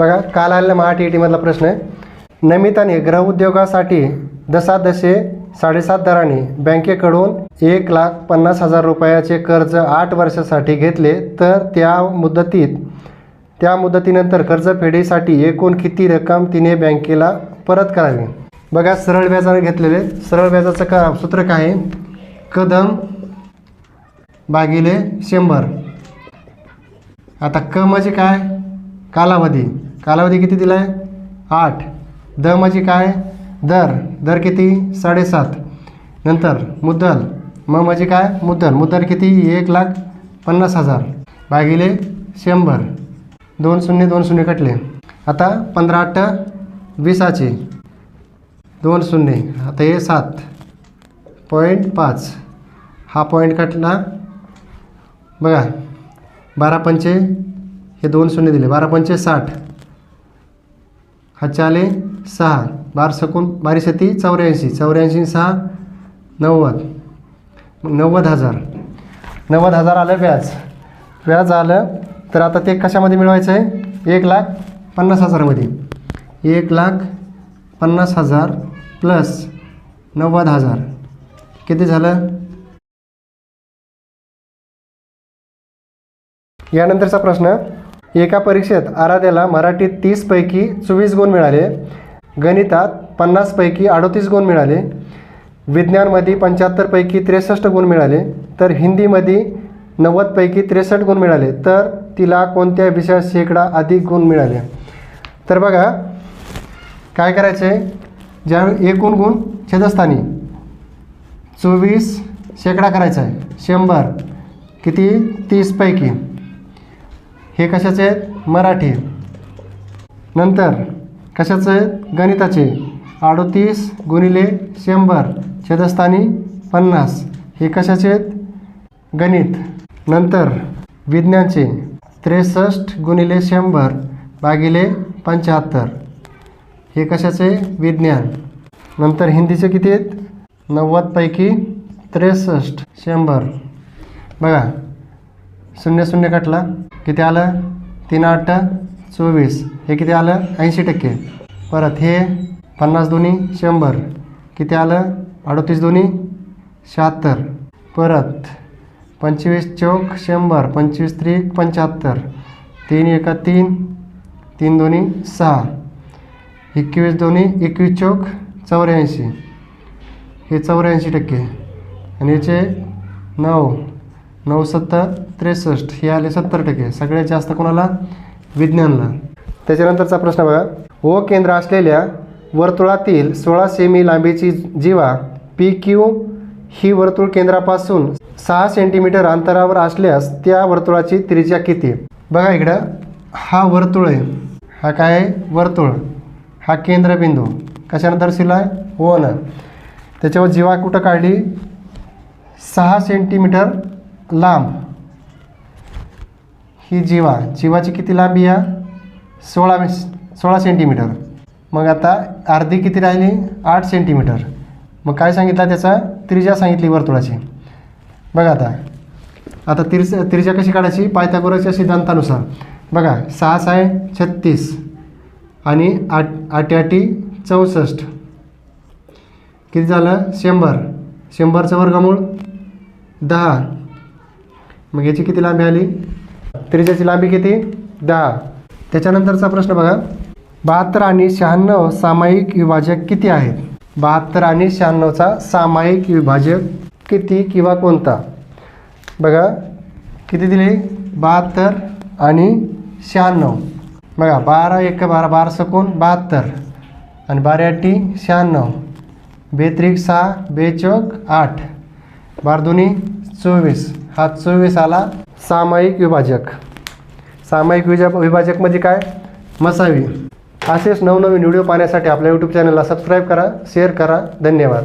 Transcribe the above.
बघा काल आलेला महा टी ई टीमधला प्रश्न आहे. नमिताने गृहउद्योगासाठी दशादशे साडेसात दराने बँकेकडून एक लाख पन्नास हजार रुपयाचे कर्ज आठ वर्षासाठी घेतले तर त्या मुदतीत त्या मुदतीनंतर कर्जफेडीसाठी एकूण किती रक्कम तिने बँकेला परत करावी? बघा सरळ व्याजाने घेतलेले सरळ व्याजाचं का सूत्र काय आहे? कदम भागिले शंभर. आता क म्हणजे काय? कालावधी. कालावधी किती दिला आहे आठ. द म्हणजे काय? दर. दर किती? साडेसात. नंतर मुद्दल. म म्हणजे काय? मुद्दल. मुद्दल किती? एक लाख पन्नास हजार. भागिले शंभर. दोन शून्य दोन शून्य कटले. आता पंधरा आठ वीसाचे. दोन शून्य. आता हे सात. पॉईंट पाच. हा पॉईंट कटला. बघा. बारा पंचे. हे दोन शून्य दिले. बारा पंचे साठ. हा सहा बार सकून बारीस सती चौऱ्याऐंशी चौऱ्याऐंशी सहा नव्वद मग नव्वद हजार नव्वद हजार आलं व्याज व्याज आलं तर आता ते कशामध्ये मिळवायचं आहे एक लाख पन्नास हजारामध्ये. एक लाख पन्नास हजार प्लस नव्वद हजार. किती झालं? यानंतरचा प्रश्न एका परीक्षेत आराध्याला मराठीत तीसपैकी चोवीस गुण मिळाले. गणितात पन्नासपैकी अडतीस गुण मिळाले. विज्ञानमध्ये पंच्याहत्तरपैकी त्रेसष्ट गुण मिळाले. तर हिंदीमध्ये नव्वदपैकी त्रेसष्ट गुण मिळाले. तर तिला कोणत्या विषयात शेकडा अधिक गुण मिळाले? तर बघा काय करायचं? आहे ज्या एकूण गुण छेदस्थानी. चोवीस शेकडा करायचा आहे. शंभर. किती? तीसपैकी हे कशाचे आहेत? मराठी. नंतर कशाचे आहेत? गणिताचे. अडोतीस गुणिले शंभर छेदस्थानी पन्नास. हे कशाचे आहेत? गणित. नंतर विज्ञानचे. त्रेसष्ट गुणिले शंभर भागिले पंच्याहत्तर. हे कशाचे? विज्ञान. नंतर हिंदीचे किती आहेत? नव्वदपैकी त्रेसष्ट शंभर. बघा शून्य शून्य कटला. किती आलं? तीन आठ चोवीस. हे किती आलं? ऐंशी टक्के. परत हे पन्नास दोन्ही शंभर. किती आलं? अडतीस दोन्ही शहात्तर. परत पंचवीस चौक शंभर. पंचवीस त्रिक पंच्याहत्तर. तीन एका तीन तीन दोन्ही सहा. एकवीस दोन्ही एकवीस चौक चौऱ्याऐंशी. हे चौऱ्याऐंशी टक्के. आणि याचे नऊ. नऊ सत्तर त्रेसष्ट हे आले सत्तर टक्के. सगळ्यात जास्त कोणाला? विज्ञानला. त्याच्यानंतरचा प्रश्न बघा. ओ केंद्र असलेल्या वर्तुळातील सोळा सेमी लांबीची जीवा पी क्यू ही वर्तुळ केंद्रापासून सहा सेंटीमीटर अंतरावर असल्यास त्या वर्तुळाची त्रिज्या किती? बघा इकडं. हा वर्तुळ आहे. हा काय आहे? वर्तुळ. हा केंद्रबिंदू. कशानं दर्शिला आहे ओनं. त्याच्यावर जीवा कुठं काढली? सहा सेंटीमीटर लांब. ही जीवा जीवाची किती लांबी आहे सोळा सोळा सेंटीमीटर मग आता अर्धी किती राहिली? आठ सेंटीमीटर मग काय सांगितलं त्याचा? त्रिजा सांगितली वर्तुळाची. बघा आता. आता त्रिज त्रिजा कशी काढायची? पायथागोरसच्या सिद्धांतानुसार. बघा सहा सहा छत्तीस आणि आठ आठ आठी चौसष्ट. किती झालं? शंभर. शंभरचं वर्गमूळ दहा. मग याची किती लांबी आली? त्रिज्याची लांबी किती? दहा. त्याच्यानंतरचा प्रश्न बघा. बहात्तर आणि शहाण्णव सामायिक विभाजक किती आहेत? बहात्तर आणि शहाण्णवचा सामायिक विभाजक किती किंवा कोणता? बघा. किती दिले? बहात्तर आणि शहाण्णव. बघा बारा एक बारा बारा सकून बहात्तर. आणि बारा शहाण्णव. बेत्रिक सहा बेचौक आठ. बार दोन्ही चोवीस. हा चोवीस आला सामायिक विभाजक. सामायिक विजा विभाजक म्हणजे काय? मसावी. असेच नवनवीन व्हिडिओ पाहण्यासाठी आपल्या यूट्यूब चॅनलला सबस्क्राईब करा शेअर करा. धन्यवाद.